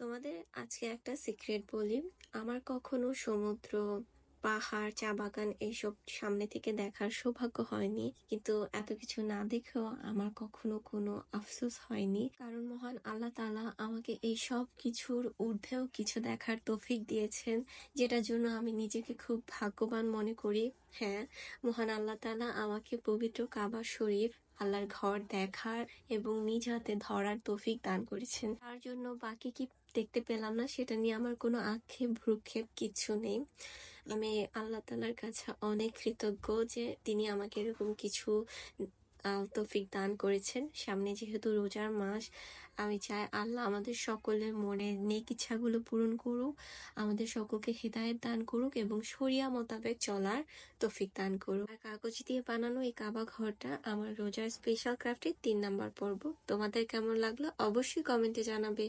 তোমাদের আজকে একটা সিক্রেট বলি। আমার কখনো সমুদ্র, পাহাড়, চা বাগান এইসব সামনে থেকে দেখার সৌভাগ্য হয়নি। কিন্তু এত কিছু না দেখেও আমার কখনো কোনো আফসোস হয়নি। কারণ মহান আল্লাহ তালা আমাকে এই সব কিছুর ঊর্ধ্বেও কিছু দেখার তৌফিক দিয়েছেন, যেটার জন্য আমি নিজেকে খুব ভাগ্যবান মনে করি। হ্যাঁ মহান আল্লাহ তাআলা আমাকে পবিত্র কাবা শরীফ আল্লাহর ঘর দেখার এবং নিজ হাতে ধরার তৌফিক দান করেছেন। তার জন্য বাকি কি দেখতে পেলাম না, সেটা নিয়ে আমার কোনো আক্ষেপ, ভ্রুক্ষেপ কিছু নেই। আমি আল্লাহ তালার কাছে অনেক কৃতজ্ঞ যে তিনি আমাকে এরকম কিছু তৌফিক দান করেছেন। সামনে যেহেতু রোজার মাস, আমি চাই আল্লাহ আমাদের সকলের মনে নেক ইচ্ছাগুলো পূরণ করুক, আমাদের সকলকে হৃদায়ত দান করুক এবং সরিয়া মোতাবেক চলার তৌফিক দান করুক। আর কাগজ দিয়ে বানানো এই কাবা ঘরটা আমার রোজার স্পেশাল ক্রাফটের তিন নাম্বার পর্ব। তোমাদের কেমন লাগল? অবশ্যই কমেন্টে জানাবে।